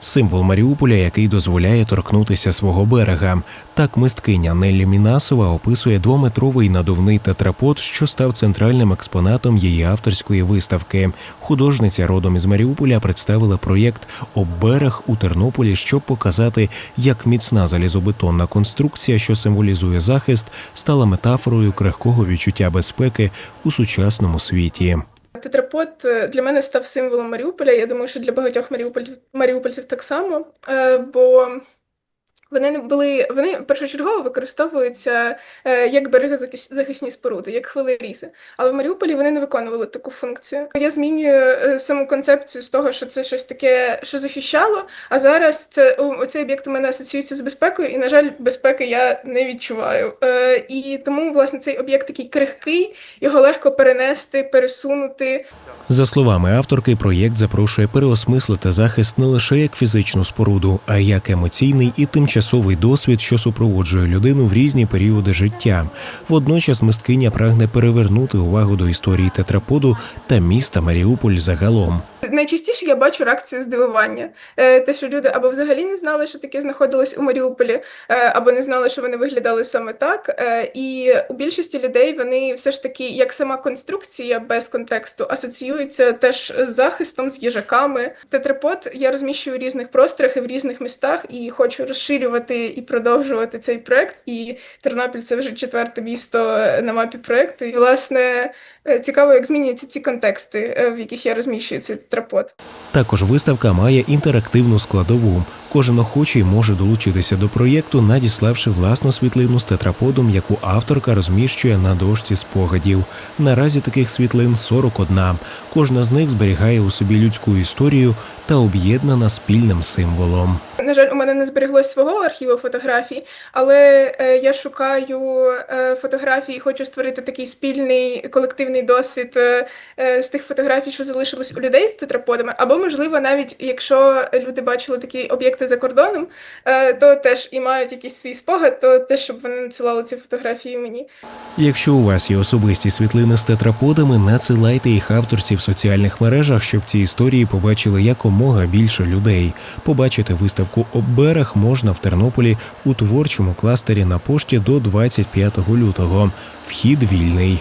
символ Маріуполя, який дозволяє торкнутися свого берега. Так мисткиня Неллі Мінасова описує двометровий надувний тетрапод, що став центральним експонатом її авторської виставки. Художниця родом із Маріуполя представила проєкт «Обберег» у Тернополі, щоб показати, як міцна залізобетонна конструкція, що символізує захист, стала метафорою крихкого відчуття безпеки у сучасному світі. Тетрапод е, для мене став символом Маріуполя. Я думаю, що для багатьох маріупольців, маріупольців так само. Е, Бо вони не були, вони першочергово використовуються е, як берегозахисні споруди, як хвилерізи. Але в Маріуполі вони не виконували таку функцію. Я змінюю е, саму концепцію з того, що це щось таке, що захищало. А зараз це о, оцей об'єкт у мене асоціюється з безпекою, і, на жаль, безпеки я не відчуваю. Е, І тому, власне, цей об'єкт такий крихкий, його легко перенести, пересунути. За словами авторки, проєкт запрошує переосмислити захист не лише як фізичну споруду, а й як емоційний і тимчасовий досвід, що супроводжує людину в різні періоди життя. Водночас мисткиня прагне перевернути увагу до історії тетраподу та міста Маріуполь загалом. Найчастіше я бачу реакцію здивування. Е, Те, що люди або взагалі не знали, що таке знаходилось у Маріуполі, е, або не знали, що вони виглядали саме так. Е, І у більшості людей вони все ж таки, як сама конструкція без контексту, асоціюються теж з захистом, з їжаками. Тетрапод я розміщую у різних просторах і в різних містах, і хочу розширювати і продовжувати цей проект. І Тернопіль це вже четверте місто на мапі проекту. І власне цікаво, як змінюються ці контексти, в яких я розміщую цей. Також виставка має інтерактивну складову. Кожен охочий може долучитися до проєкту, надіславши власну світлину з тетраподом, яку авторка розміщує на дошці спогадів. Наразі таких світлин 41. Кожна з них зберігає у собі людську історію та об'єднана спільним символом. На жаль, у мене не збереглось свого архіву фотографій, але е, я шукаю е, фотографії, хочу створити такий спільний колективний досвід е, е, з тих фотографій, що залишились у людей з тетраподами. Або, можливо, навіть якщо люди бачили такі об'єкти за кордоном, е, то теж і мають якийсь свій спогад, то теж щоб вони надсилали ці фотографії мені. Якщо у вас є особисті світлини з тетраподами, надсилайте їх авторці в соціальних мережах, щоб ці історії побачили якомога більше людей. Побачити виставку «Обберег» можна в Тернополі у творчому кластері на пошті до 25 лютого. Вхід вільний.